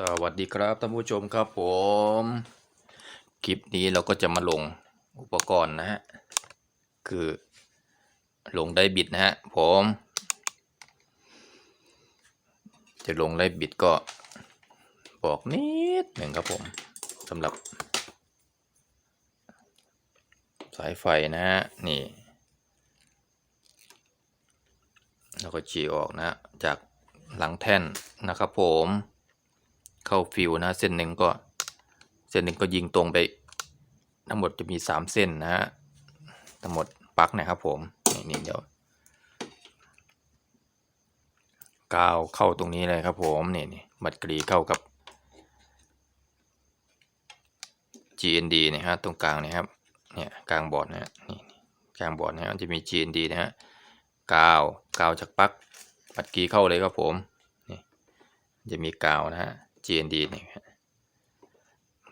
สวัสดีครับท่านผู้ชมครับผม คลิปนี้เราก็จะมาลงอุปกรณ์นะฮะ คือลงได้บิดนะฮะผม จะลงได้บิดก็บอกนิดหนึ่งครับผมสำหรับ สายไฟนะฮะ นี่ แล้วก็ฉีออกนะ จากหลังแท่นนะครับผม เข้าฟิวนะเส้นหนึ่งก็เส้นหนึ่งก็ยิงตรงไป ทั้งหมดจะมีสามเส้นนะฮะทั้งหมดปักนะครับผมนี่เดี๋ยวกาวเข้าตรงนี้เลยครับผมนี่นี่บัดกรีเข้ากับ GND นะฮะตรงกลางนี่ครับเนี่ยกลางบอร์ดนะฮะนี่กลางบอร์ดนะฮะมันจะมี GND นะฮะกาวกาวจากปลั๊กบัดกรีเข้าเลยครับผมนี่จะมีกาวนะฮะ GND นี่ฮะ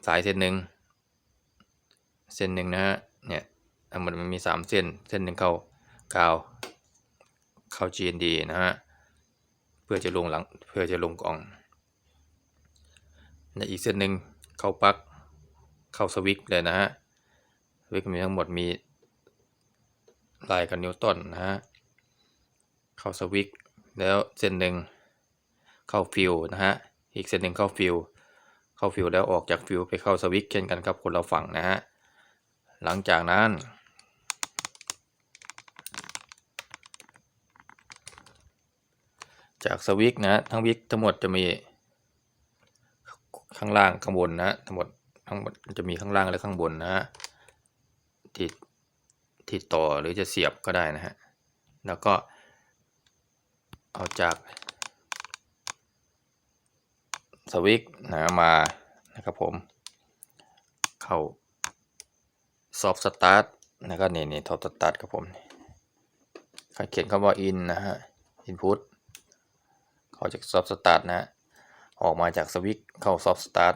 สายเส้นหนึ่งเส้นหนึ่งนะฮะเนี่ยทั้งหมดมันมีสามเส้น เส้นหนึ่งเข้ากาว เข้า GND นะฮะเพื่อจะลงหลังเพื่อจะลงกล่องในอีกเส้นหนึ่งเข้าปลั๊กเข้าสวิตช์เลยนะฮะสวิตช์มีทั้งหมดมีลายกับนิวตันนะฮะเข้าสวิตช์แล้วเส้นหนึ่งเข้าฟิวนะฮะ อีกเส้นหนึ่งเข้าฟิวเข้าฟิวแล้วออกจากฟิวไปเข้าสวิตช์เช่นกันครับคนละฝั่งนะฮะหลังจากนั้น จากสวิตช์นะทั้งวิกทั้งหมดจะมีข้างล่างข้างบนนะฮะทั้งหมดทั้งหมดจะมีข้างล่างและข้างบนนะฮะที่ที่ต่อหรือจะเสียบก็ได้นะฮะแล้วก็เอาจาก สวิตช์นะมานะครับผม เข้าซอฟสตาร์ทแล้วก็นี่นี่ท็อปสตาร์ทครับผมใครเขียนคำว่า in นะฮะ input เข้าจากซอฟสตาร์ทนะ ออกมาจากสวิตช์เข้าซอฟสตาร์ท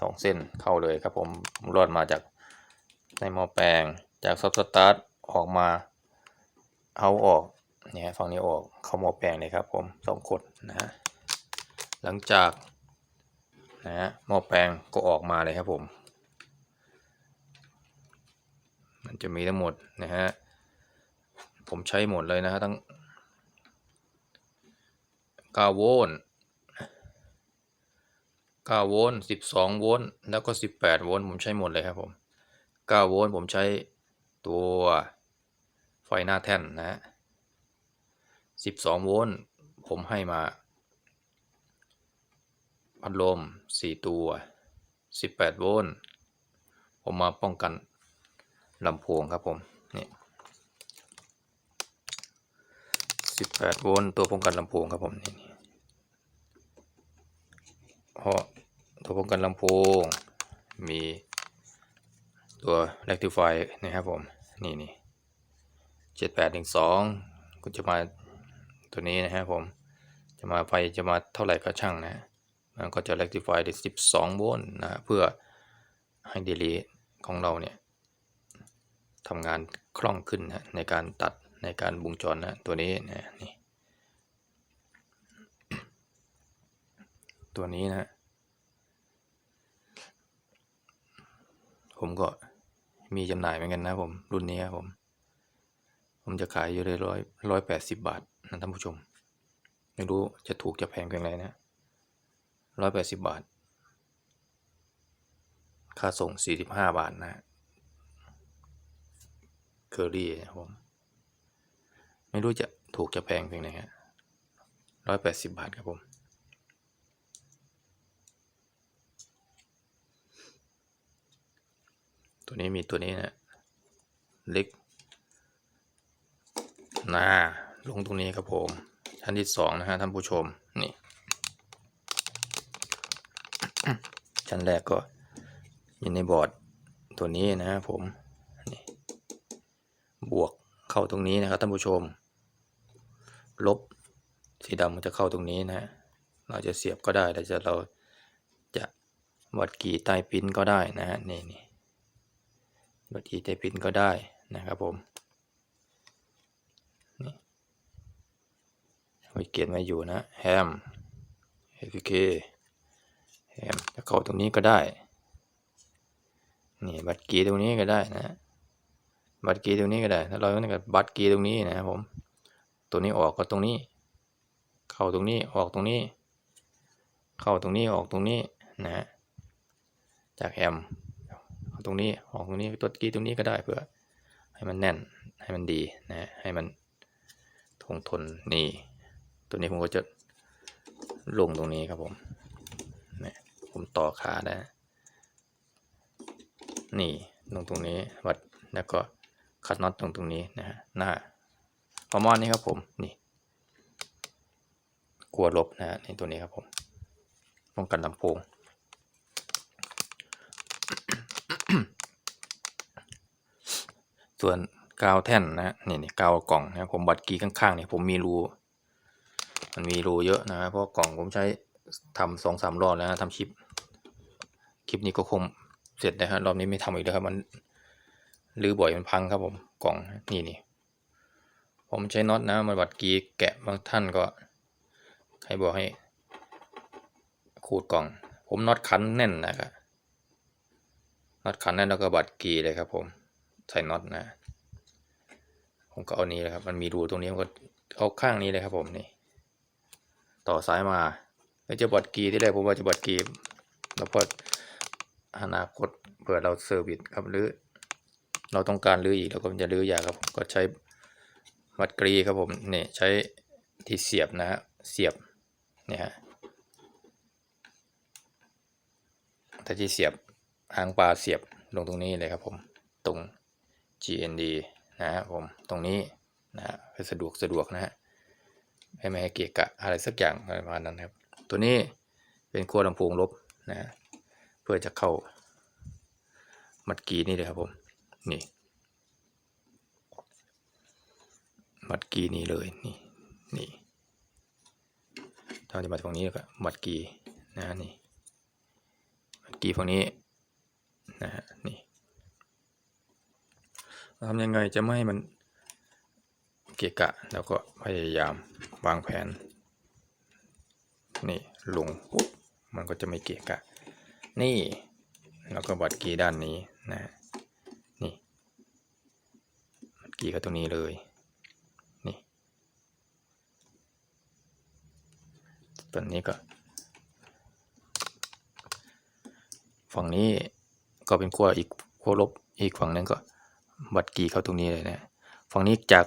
สองเส้นเข้าเลยครับผมผมรอดมาจากในหม้อแปลงจากซอฟสตาร์ทออกมาเอาออกเนี่ยฝั่งนี้ออกเข้าหม้อแปลงเลยครับผมสองขดนะฮะ หลังจากนะฮะหม้อแปลงก็ออกมาเลยครับผม มันจะมีทั้งหมดนะฮะ ผมใช้หมดเลยนะฮะทั้ง9โวลต์9โวลต์12โวลต์แล้วก็ 18โวลต์ผมใช้หมดเลยครับผม9โวลต์ผมใช้ตัวไฟหน้าแท่นนะฮะ12โวลต์ผมให้มา พัดลม 4 ตัว 18 โวลต์ ผมมาป้องกันลำโพงครับผมนี่18 โวลต์ตัวป้องกันลำโพงครับผมนี่เพราะตัวป้องกันลำโพง มีตัว rectify นะครับผม นี่นี่7812ก็จะมาตัวนี้นะครับผม จะมาไฟจะมาเท่าไหร่ก็ช่างนะ ก็จะ rectify ได้ 12 โวลต์นะเพื่อให้ดีเลย์ของเราเนี่ยทำงานคล่องขึ้นนะในการตัดในการวงจรนะตัวนี้นะนี่ตัวนี้นะ ผมก็มีจำหน่ายเหมือนกันนะผม รุ่นนี้ครับผม ผมจะขายอยู่เลยร้อยร้อยแปดสิบบาทนะท่านผู้ชม ไม่รู้จะถูกจะแพงเพียงไรนะ ร้อยแปดสิบบาท ค่าส่งสี่สิบห้าบาทนะเคอรี่นะผม ไม่รู้จะถูกจะแพงเพียงไหนฮะร้อยแปดสิบบาทครับผม ตัวนี้มีตัวนี้นะเล็กหนาลงตรงนี้ครับผม ชั้นที่สองนะฮะท่านผู้ชม นี่ ชั้นแรกก็อยู่ในบอร์ดตัวนี้นะครับผมนี่บวกเข้าตรงนี้นะครับท่านผู้ชม ลบสีดำมันจะเข้าตรงนี้นะฮะเราจะเสียบก็ได้แต่จะเราจะวัดกี่ใต้ปิ้นก็ได้นะฮะนี่นี่วัดกี่ใต้ปิ้นก็ได้นะครับผมนี่ไว้เขียนไว้อยู่นะแฮม APK แอมจะเข้าตรงนี้ก็ได้ นี่บัตรกีตรงนี้ก็ได้นะ บัตรกีตรงนี้ก็ได้ ถ้าเราต้องการบัตรกีตรงนี้นะครับผม ตัวนี้ออกก็ตรงนี้ เข้าตรงนี้ออกตรงนี้ เข้าตรงนี้ออกตรงนี้นะฮะจากแอมเข้าตรงนี้ออกตรงนี้ตัวกีตรงนี้ก็ได้เพื่อ ให้มันแน่นให้มันดีนะให้มันทงทนนี่ ตัวนี้ผมก็จะลงตรงนี้ครับผม ผมต่อขาได้ นี่ลงตรงนี้วัดแล้วก็คัดน็อตตรงตรงนี้นะฮะหน้าประมาณนี้ครับผมนี่ กลัวลบนะฮะในตัวนี้ครับผมป้องกันลำโพงส่วนกาวแท่นนะฮะนี่นี่กาวกล่องนะผมบัดกีข้างๆเนี่ยผมมีรู มันมีรูเยอะนะฮะเพราะกล่องผมใช้ ทำสองสามรอบแล้วนะทำคลิป คลิปนี้ก็คงเสร็จนะฮะรอบนี้ไม่ทำอีกแล้วครับ มันรื้อบ่อยมันพังครับผมกล่องนี่นี่ผมใช้น็อตนะมันบัดกีแกะบางท่านก็ใครบอกให้ ขูดกล่อง ผมน็อตคันแน่นนะครับน็อตคันแน่นแล้วก็บัดกีเลยครับ ผมใส่น็อตนะผมก็เอานี้เลยครับ มันมีรูตรงนี้ผมก็เอาข้างนี้เลยครับผมนี่ ต่อสายมา แล้วจะบัดกีที่แรกผมว่าจะบัดกีแล้วพออนาคตเผื่อเราเซอร์วิสครับหรือ เราต้องการรื้ออีกเราก็จะรื้ออยากครับก็ใช้บัดกรีครับผมนี่ใช้ที่เสียบนะฮะเสียบเนี่ยฮะแต่ที่เสียบหางปลาเสียบลงตรงนี้เลยครับผมตรง GND นะครับผมตรงนี้นะฮะสะดวกสะดวกนะฮะให้ไม่ให้เกะกะอะไรสักอย่างประมาณนั้นครับ ตัวนี้เป็นขั้วลำโพงลบนะเพื่อจะเข้ามัดกีนี่เลยครับผมนี่มัดกีนี่เลยนี่นี่ถ้าจะมาตรงนี้ก็มัดกีนะนี่มัดกีฝั่งนี้นะฮะนี่ทำยังไงจะไม่ให้มันเกะกะ แล้วก็พยายามวางแผน นี่ลงปุ๊บมันก็จะไม่เกะกะ นี่ แล้วก็บัดกีด้านนี้นะนี่บัดกีก็ตรงนี้เลยนี่ตัวนี้ก็ ฝั่งนี้ก็เป็นขั้วอีกขั้วลบอีกฝั่งนึงก็บัตรกีเข้าตรงนี้เลยนะ ฝั่งนี้จาก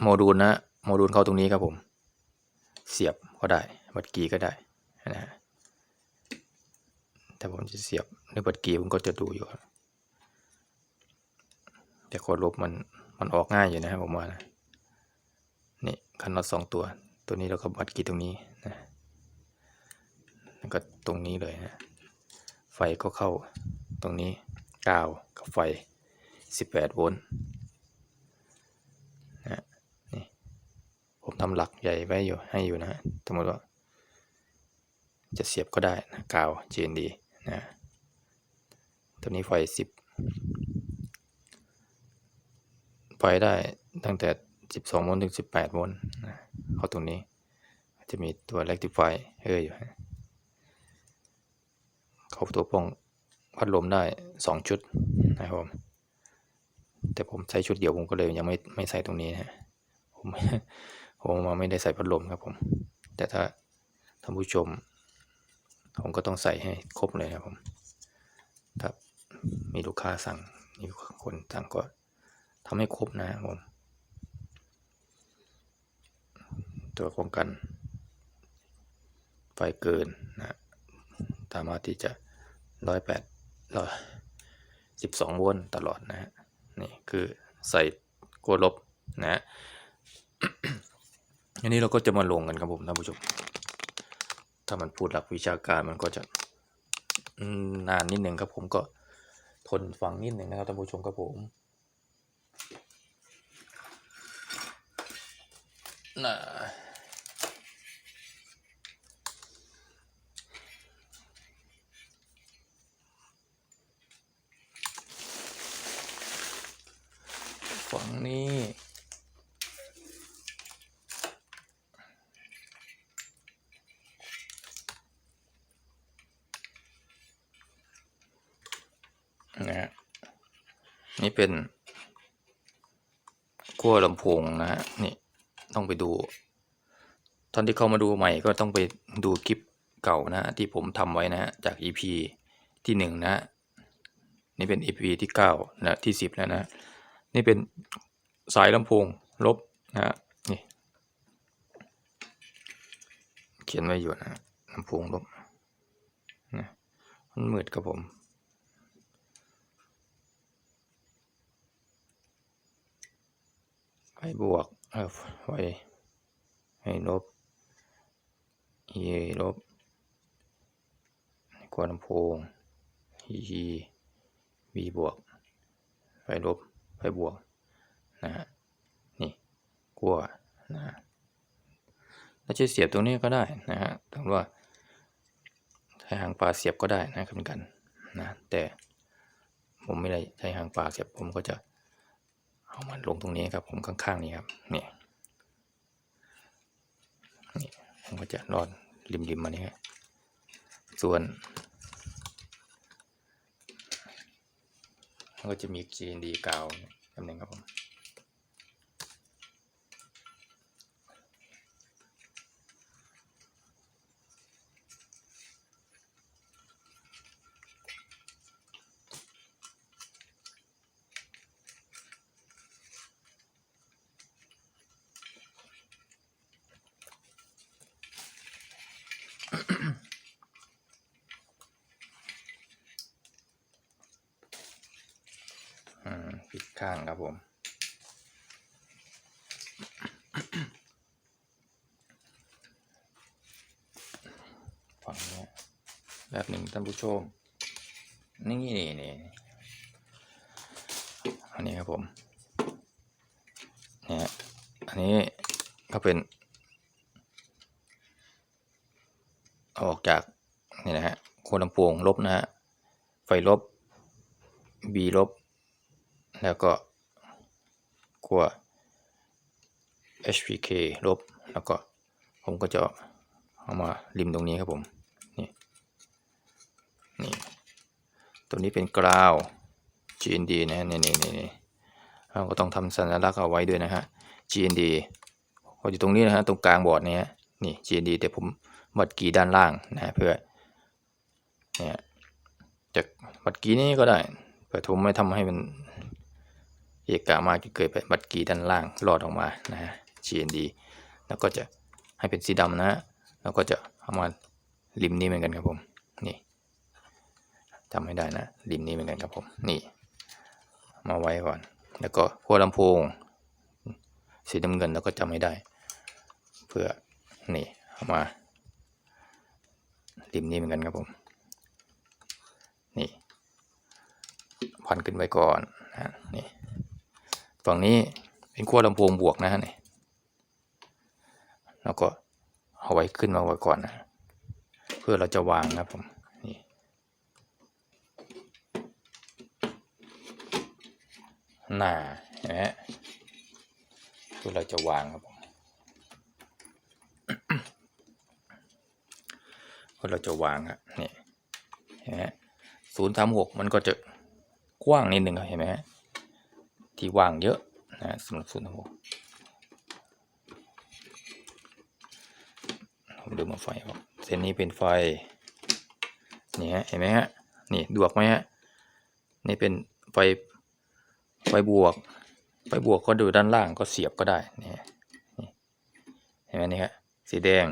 โมดูลนะ โมดูลเข้าตรงนี้ครับผม เสียบก็ได้ บัตรกีก็ได้นะฮะแต่ผมจะเสียบในบัตรกีผมก็จะดูอยู่ แต่โคดลบมันมันออกง่ายอยู่นะครับผมว่านะนี่คันน็อตสองตัว ตัวนี้เราก็บัตรกีตรงนี้นะแล้วก็ตรงนี้เลยนะไฟก็เข้าตรงนี้กาวกับไฟ 18 โวลต์นะนี่ผมทำหลักใหญ่ไว้อยู่ให้อยู่นะสมมติว่า จะเสียบก็ได้นะกาว GND นะตัวนี้ไฟ 10 ไฟได้ตั้งแต่ 12โวลต์ถึง 18โวลต์นะเข้าตรงนี้ จะมีตัว rectify เฮ้ยอยู่เข้าตัวป้องพัดลมได้ 2 ชุดนะครับผมแต่ผมใช้ชุดเดียวผมก็เลยยังไม่ไม่ใส่ตรงนี้นะผมผมมาไม่ได้ใส่พัดลมครับผม แต่ถ้าท่านผู้ชม ผมก็ต้องใส่ให้ครบเลยครับผมถ้ามีลูกค้าสั่งมีคนสั่งก็ทำให้ครบนะครับผมตัวป้องกัน ไฟเกินนะสามารถที่จะร้อยแปดร้อยสิบสองโวลต์ตลอดนะฮะนี่คือใส่กลัวลบนะฮะอันนี้เราก็จะมาลงกันครับผมท่านผู้ชม ถ้ามันพูดหลักวิชาการมันก็จะนานนิดหนึ่งครับผมก็ทนฟังนิดหนึ่งนะครับท่านผู้ชมครับผมนะฝั่งนี้ นี่เป็นขั้วลำโพงนะฮะนี่ต้องไปดู ตอนที่เข้ามาดูใหม่ก็ต้องไปดูคลิปเก่านะฮะที่ผมทำไว้นะฮะจาก EP ที่หนึ่งนะนี่เป็น EP ที่เก้านะที่สิบแล้วนะนี่เป็นสายลำโพงลบนะฮะนี่เขียนไว้อยู่นะฮะลำโพงลบนะมันมืดครับผม ไฟบวกเออไฟให้ลบ e ลบกวาลำโพง e b บวก ไฟลบ ไฟบวก นะฮะ นี่กลัวนะฮะแล้วจะเสียบตรงนี้ก็ได้นะฮะถึงว่าใช้หางปลาเสียบก็ได้นะครับเหมือนกัน นะ แต่ผมไม่ได้ใช้หางปลาเสียบ ผมก็จะ เอามันลงตรงนี้ครับผมข้างๆนี้ครับนี่นี่ผมก็จะรอดริมๆมานี่ครับส่วนมันก็จะมีจีนดีกาวตำแหน่งครับผม อืมปิดข้างครับผม ฝั่งนี้ แบบหนึ่งท่านผู้ชม นี่นี่นี่อันนี้ครับผมเนี่ยอันนี้ก็เป็น ออกจากนี่นะฮะโคนลำโพงลบนะฮะไฟลบ B ลบ แล้วก็ขั้ว HPK ลบ แล้วก็ผมก็จะเอามาริมตรงนี้ครับผม นี่ นี่ ตัวนี้เป็นกราว GND นะฮะนี่นี่นี่นี่เราก็ต้องทำสัญลักษณ์เอาไว้ด้วยนะฮะ GND ก็อยู่ตรงนี้นะฮะตรงกลางบอร์ดนี้นี่ GND แต่ผมบัดกีด้านล่างนะฮะเพื่อเนี่ยจากบัดกีนี้ก็ได้เพื่อผมไม่ทำให้มันเอกะมากจนเกิดเป็นบัตรกีด้านล่างรอดออกมานะฮะ GND แล้วก็จะให้เป็นสีดำนะฮะแล้วก็จะเอามาริมนี้เหมือนกันครับผมนี่ จำไม่ได้นะริมนี้เหมือนกันครับผมนี่ มาไว้ก่อน แล้วก็พวกลำโพง สีน้ำเงินแล้วก็จำไม่ได้ เพื่อนี่เอามาริมนี้เหมือนกันครับผม นี่พันขึ้นไว้ก่อนนะนี่ฝั่งนี้เป็นขั้วลำโพงบวกนะฮะนี่แล้วก็เอาไว้ขึ้นมาไว้ก่อนนะ เพื่อเราจะวางนะครับผม นี่ หน้าเห็นไหมฮะเพื่อเราจะวางครับผมเพื่อเราจะวางครับนี่เห็นไหมศูนย์สามหกมันก็จะกว้างนิดหนึ่งครับเห็นไหมฮะที่ว่างเยอะนะสำหรับศูนย์สามหกผมดูมาไฟครับเส้นนี้เป็นไฟนี่ฮะเห็นไหมฮะนี่ดวกไหมฮะนี่เป็นไฟ ไฟบวก ไฟบวกก็ดูด้านล่างก็เสียบก็ได้นี่เห็นไหมนี่ฮะสีแดง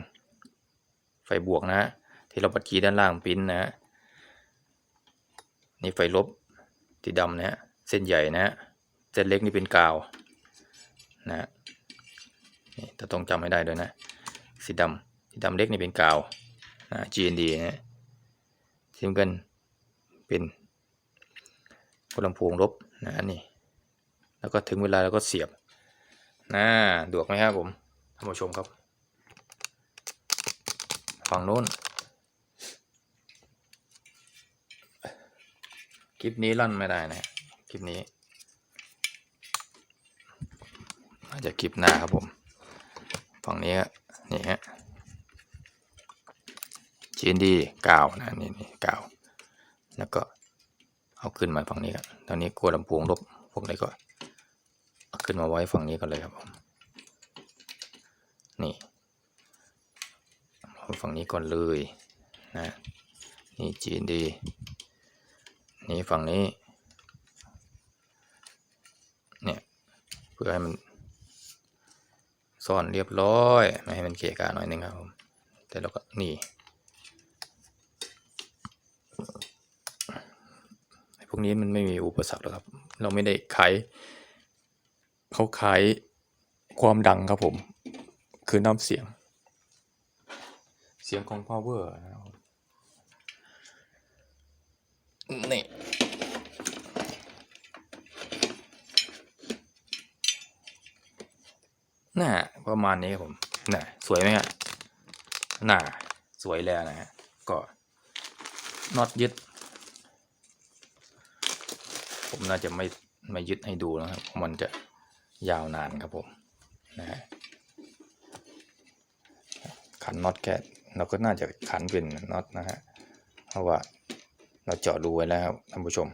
ไฟบวกนะฮะที่เราปัดกีย์ด้านล่างปิ้นนะฮะนี่ไฟลบสีดำนะฮะเส้นใหญ่นะฮะเส้นเล็กนี่เป็นกาวนะฮะนี่จะต้องจำให้ได้ด้วยนะสีดำสีดำเล็กนี่เป็นกาวนะ GND นะฮะสีน้ำเงินเป็นพลำโพงลบนะนี่ แล้วก็ถึงเวลาแล้วก็เสียบนะดวกไหมครับผมท่านผู้ชมครับ ฝั่งโน้น คลิปนี้ลั่นไม่ได้นะคลิปนี้อาจจะคลิปหน้าครับผม ฝั่งนี้นี่ฮะ GND กาวนะนี่นี่กาวแล้วก็เอาขึ้นมาฝั่งนี้ครับตอนนี้กลัวลำโพงลบพวกนี้ก็เอา ขึ้นมาไว้ฝั่งนี้กันเลยครับผมนี่ฝั่งนี้ก่อนเลยนะนี่ GND นี่ฝั่งนี้เนี่ยเพื่อให้มันซ่อนเรียบร้อยไม่ให้มันเกะกะหน่อยนึงครับผมแต่เราก็นี่พวกนี้มันไม่มีอุปสรรคหรอกครับ เราไม่ได้ขาย เขาขายความดังครับผม คือน้ำเสียง เสียงของ power นะครับนี่น่าประมาณนี้ครับผมน่ะสวยไหมฮะน่าสวยแล้วนะฮะก็น็อตยึด ผมน่าจะไม่ไม่ยึดให้ดูนะครับ มันจะ ยาวนานครับผมนะฮะขันน็อตแค่เราก็น่าจะขันเป็นน็อตนะฮะเพราะว่าเราเจาะดูไว้แล้วครับท่านผู้ชม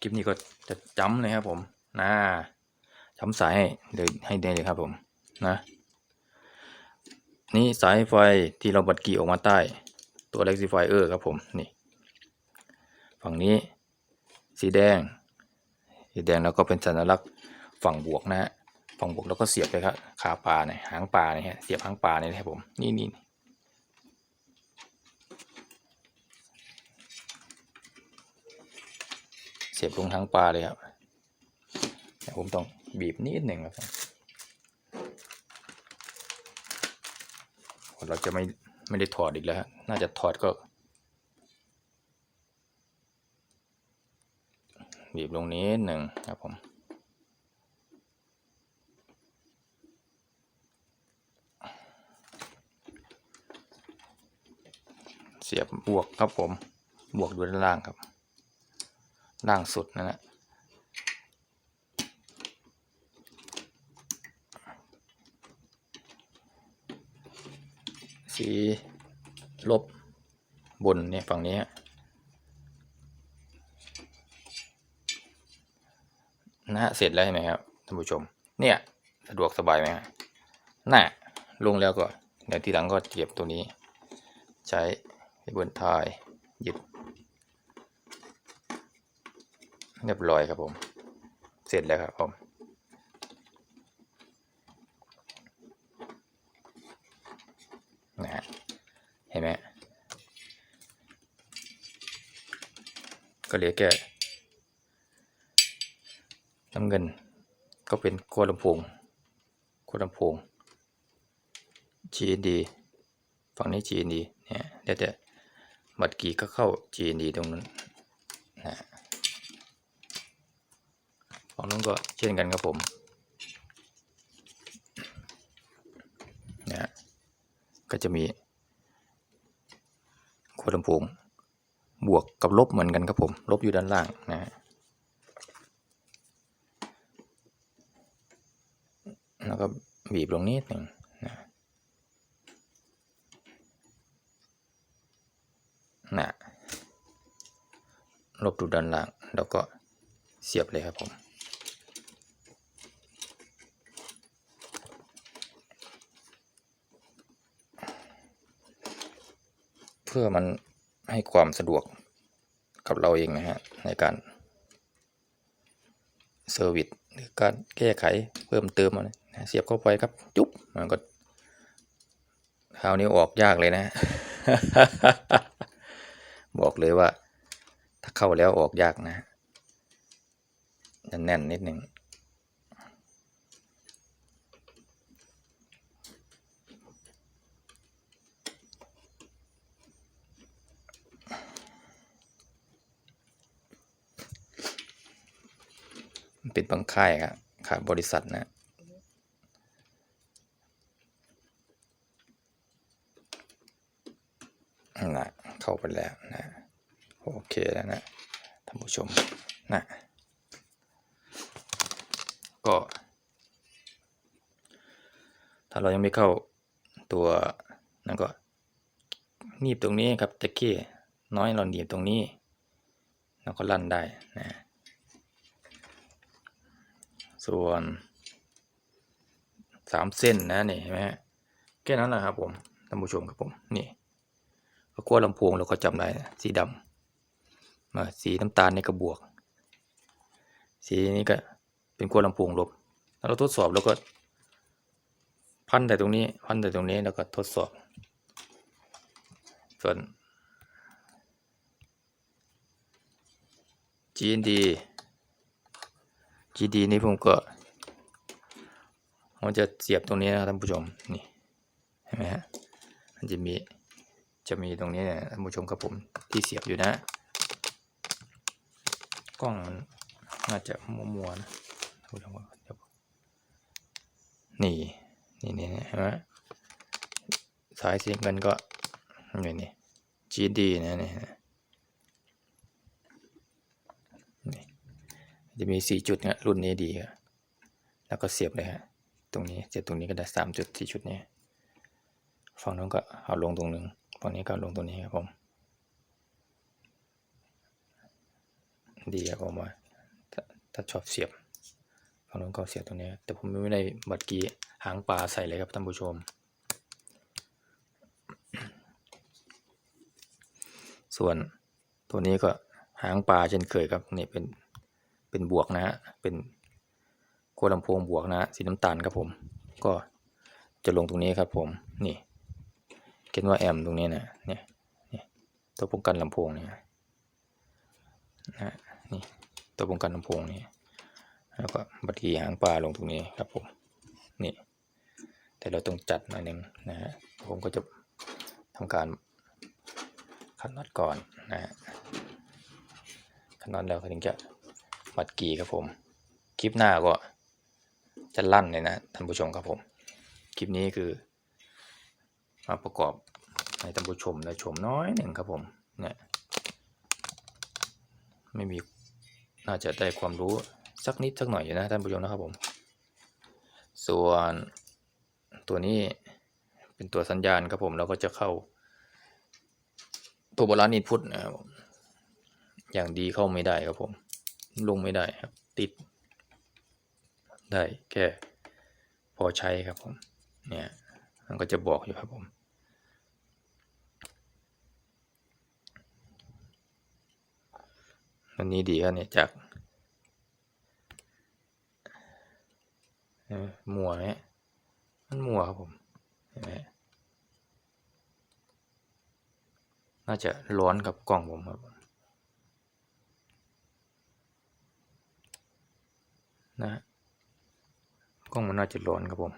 คลิปนี้ก็จะจำเลยครับผมนะจำสายให้เลยให้ได้เลยครับผมนะนี่สายไฟที่เราบัดกี่ออกมาใต้ตัว rectifier ครับผมนี่ ฝั่งนี้สีแดง สีแดงแล้วก็เป็นสัญลักษณ์ฝั่งบวกนะฮะฝั่งบวกแล้วก็เสียบเลยครับขาปลาเนี่ยหางปลาเนี่ยฮะเสียบหางปลาเนี่ยนะครับผมนี่นี่เสียบลงหางปลาเลยครับเดี๋ยวผมต้องบีบนิดหนึ่งครับเราจะไม่ไม่ได้ถอดอีกแล้วฮะน่าจะถอดก็ บีบลงนี้หนึ่งครับผมเสียบบวกครับผมบวกดูด้านล่างครับ ล่างสุดนั่นแหละสีลบบนเนี่ยฝั่งนี้ นะฮะเสร็จแล้วใช่ไหมครับท่านผู้ชม เนี่ยสะดวกสบายไหมฮะน่ะลงแล้วก็เดี๋ยวทีหลังก็เก็บตัวนี้ ใช้บนทายหยิบเรียบร้อยครับผม เสร็จแล้วครับผมนะฮะเห็นไหมก็เหลือแค่ น้ำเงิน ก็เป็นขั้วลำโพงขั้วลำโพง GND ฝั่งนี้ GND เนี่ยเดี๋ยวแต่บัตรกีก็เข้า GND ตรงนั้นนะฝั่งนู้นก็เช่นกันครับผมนะก็จะมีขั้วลำโพงบวกกับลบเหมือนกันครับผม ลบอยู่ด้านล่างนะฮะ แล้วก็ บีบลงนิดหนึ่งนะนะลบดูด้านล่าง แล้วก็เสียบเลยครับผมเพื่อมันให้ความสะดวกกับเราเองนะฮะ ในการเซอร์วิสหรือการแก้ไขเพิ่มเติมอะไร เสียบเข้าไปครับ จุ๊บมันก็คราวนี้ออกยากเลยนะ บอกเลยว่า ถ้าเข้าแล้วออกยากนะแน่นๆนิดหนึ่งเป็นบางค่ายครับค่ายบริษัทนะเข้า ไปแล้วนะโอเคแล้วนะท่านผู้ชมนะก็ถ้าเรายังไม่เข้าตัวนั่นก็หนีบตรงนี้ครับตะเกียน้อยเราหนีบตรงนี้แล้วก็ลั่นได้นะส่วนสามเส้นนะนี่เห็นไหมฮะแค่นั้นแหละครับผมท่านผู้ชมครับผมนี่ ก็ขั้วลำโพงเราก็จำได้สีดำอ่าสีน้ำตาลนี่ก็บวก สีนี้ก็เป็นขั้วลำโพงลบแล้วเราทดสอบแล้วก็พันแต่ตรงนี้พันแต่ตรงนี้แล้วก็ทดสอบ ส่วน GND GD นี่ผมก็ผมจะเสียบตรงนี้นะท่านผู้ชมนี่เห็นไหมฮะมันจะมี จะมีตรงนี้เนี่ยท่านผู้ชมครับผมที่เสียบอยู่นะ กล้องมันน่าจะมัวๆนะท่านผู้ชมครับนี่นี่นี่นี่เห็นไหมสายสีเงินก็นี่นี่ GD นะนี่นะจะมีสี่จุดนะรุ่นนี้ดีครับแล้วก็เสียบเลยฮะตรงนี้เสียบตรงนี้ก็ได้สามจุดสี่จุดนี้ฝั่งนู้นก็เอาลงตรงนึง ฝั่งนี้ก็ลงตรงนี้ครับผม ดีครับผมว่าถ้าถ้าชอบเสียบฝั่งนู้นก็เสียบตรงนี้ แต่ผมไม่ได้บัตรกี้หางปลาใส่เลยครับท่านผู้ชม ส่วนตัวนี้ก็หางปลาเช่นเคยครับนี่เป็นเป็นบวกนะฮะเป็นขั้วลำโพงบวกนะสีน้ำตาลครับผม ก็จะลงตรงนี้ครับผมนี่ เขียนว่าแอมตรงนี้นะเนี่ยเนี่ยตัวป้องกันลำโพงเนี่ยนะฮะนี่ตัวป้องกันลำโพงนี่แล้วก็บัตรกีหางปลาลงตรงนี้ครับผมนี่แต่เราต้องจัดหน่อยหนึ่งนะฮะผมก็จะทำการขันน็อตก่อนนะฮะขันน็อตแล้วก็ถึงจะบัตรกีครับผมคลิปหน้าก็จะลั่นเลยนะท่านผู้ชมครับผมคลิปนี้คือ มาประกอบให้ท่านผู้ชมได้ชมน้อยหนึ่งครับผมเนี่ยไม่มีน่าจะได้ความรู้สักนิดสักหน่อยอยู่นะท่านผู้ชมนะครับผม ส่วนตัวนี้เป็นตัวสัญญาณครับผมเราก็จะเข้าตัวบาลานิพุตนะครับอย่างดีเข้าไม่ได้ครับผม ลงไม่ได้ครับ ติด ได้แค่พอใช้ครับผม เนี่ยมันก็จะบอกอยู่ครับผม อันนี้ดีครับเนี่ยจากมัวไหมมันมัวครับผมเห็นไหมน่าจะร้อนกับกล้องผมครับนะฮะกล้องมันน่าจะร้อนครับผม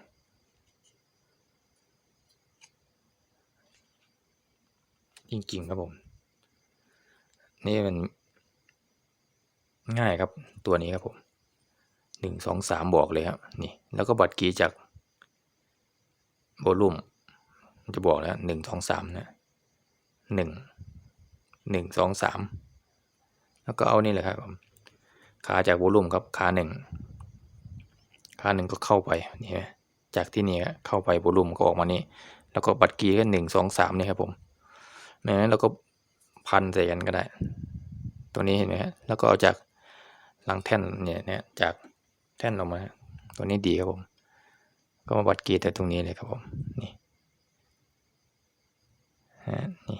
จริงๆครับผม นี่มัน ง่ายครับตัวนี้ครับผมหนึ่งสองสามบอกเลยครับนี่แล้วก็บัตรกีจากโวลูมมันจะบอกแล้วหนึ่งสองสามนะหนึ่งหนึ่งสองสามแล้วก็เอานี่เลยครับผมขาจากโวลูมครับขาหนึ่งค่าหนึ่งก็เข้าไปนี่จากที่นี่เข้าไปโวลูมก็ออกมานี่แล้วก็บัตรกีก็หนึ่งสองสามนี่ครับผมไม่งั้นเราก็พันใส่กันก็ได้ ตัวนี้เห็นไหมฮะแล้วก็เอาจาก หลังแท่นเนี่ยเนี่ยจากแท่นออกมา ตัวนี้ดีครับผม ก็มาบัตรกีแต่ตรงนี้เลยครับผม นี่ฮะนี่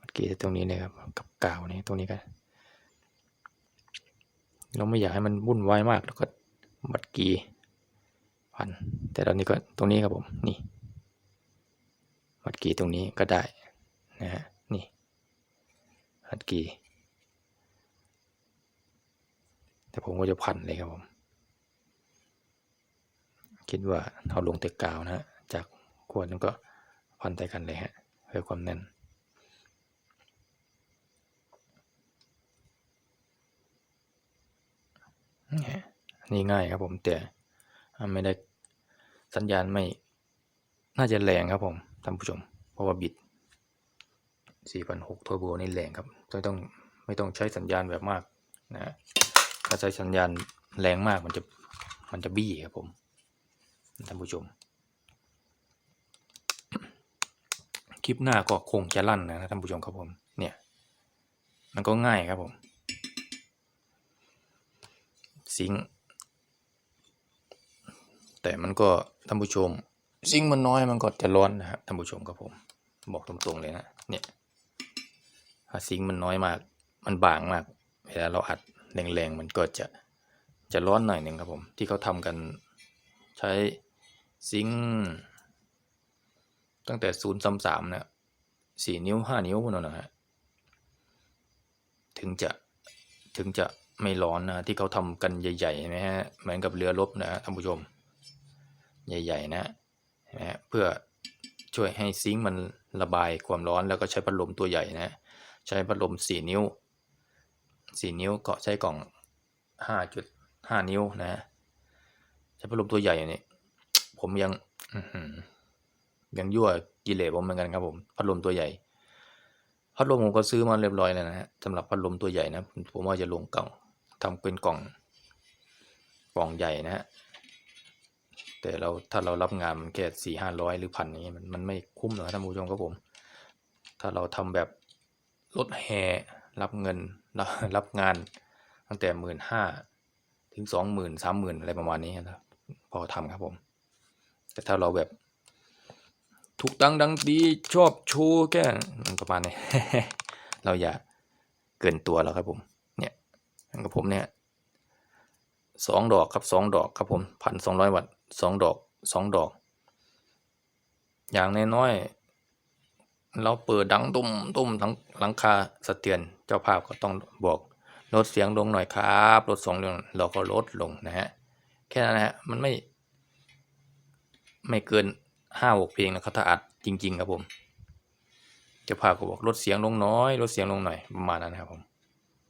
บัตรกีแต่ตรงนี้เลยครับ กับกาวนี่ตรงนี้กันเราไม่อยากให้มันวุ่นวายมากแล้วก็บัตรกีพัน แต่ตอนนี้ก็ตรงนี้ครับผม นี่บัตรกีตรงนี้ก็ได้นะฮะ นี่บัตรกี แต่ผมก็จะพันเลยครับผม คิดว่าเอาลงแต่กาวนะฮะ จากขวดนั้นก็พันใส่กันเลยฮะ เพื่อความแน่นนี่ง่ายครับผมแต่ไม่ได้สัญญาณไม่น่าจะแรงครับผมท่านผู้ชม เพราะว่าบิด 4,600เทอร์โบนี่แรงครับไม่ต้องไม่ต้องใช้สัญญาณแบบมากนะฮะ ถ้าใช้สัญญาณแรงมากมันจะมันจะบี้ครับผมท่านผู้ชม คลิปหน้าก็คงจะลั่นนะท่านผู้ชมครับผม เนี่ย มันก็ง่ายครับผม ซิงแต่มันก็ท่านผู้ชม ซิงมันน้อยมันก็จะร้อนนะครับท่านผู้ชมครับผม บอกตรงๆเลยนะ เนี่ยถ้าซิงมันน้อยมาก มันบางมาก เวลาเราอัด แรงๆมันก็จะจะร้อนหน่อยหนึ่งครับผม ที่เขาทำกันใช้ซิงตั้งแต่ศูนย์สามสามเนี่ยสี่นิ้วห้านิ้วนั่นนะฮะถึงจะถึงจะไม่ร้อนนะที่เขาทำกันใหญ่ๆเห็นไหมฮะเหมือนกับเรือรบนะฮะท่านผู้ชม ใหญ่ ๆ นะนไหมฮะเพื่อช่วยให้ซิงค์มันระบายความร้อนแล้วก็ใช้พัดลมตัวใหญ่นะ ใช้พัดลมสี่นิ้ว สี่นิ้วก็ใช้กล่องห้าจุดห้านิ้วนะ ใช้พัดลมตัวใหญ่เนี่ยผมยังยังยั่วกิเลสผมเหมือนกันครับผมพัดลมตัวใหญ่ พัดลมผมก็ซื้อมาเรียบร้อยแล้วนะฮะสำหรับพัดลมตัวใหญ่นะ ผมมว่าจะลงกล่องทำเป็นกล่อง กล่องใหญ่นะฮะแต่เราถ้าเรารับงานมันแค่สี่ห้าร้อยหรือพันนี้มันมันไม่คุ้มหรอกท่านผู้ชมครับผม ถ้าเราทำแบบรถแห่ รับเงินรับรับงานตั้งแต่หมื่นห้าถึงสองหมื่นสามหมื่นอะไรประมาณนี้นะพอทำครับผม แต่ถ้าเราแบบถูกตังดังดีชอบโชว์แกมันประมาณนี้ เราอย่าเกินตัวแล้วครับผม เนี่ยกับผมเนี่ยสองดอกครับสองดอกครับผมพันสองร้อยวัตต์สองดอกสองดอก อย่างน้อยๆ เราเปิดดังตุ้มตุ้มทั้งหลังคาสะเทือนเจ้าภาพก็ต้องบอกลดเสียงลงหน่อยครับลดสองลงเราก็ลดลงนะฮะแค่นั้นนะฮะมันไม่ ไม่เกินห้าหกเพลงนะครับถ้าอัดจริง ๆ ครับผมเจ้าภาพก็บอกลดเสียงลงน้อยลดเสียงลงหน่อยประมาณนั้นนะครับผม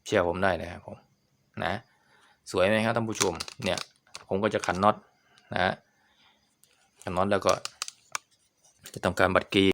เชื่อผมได้นะครับผมนะ สวยไหมครับท่านผู้ชมเนี่ย ผมก็จะขันน็อตนะฮะขันน็อตแล้วก็ จะทำการบัดกรี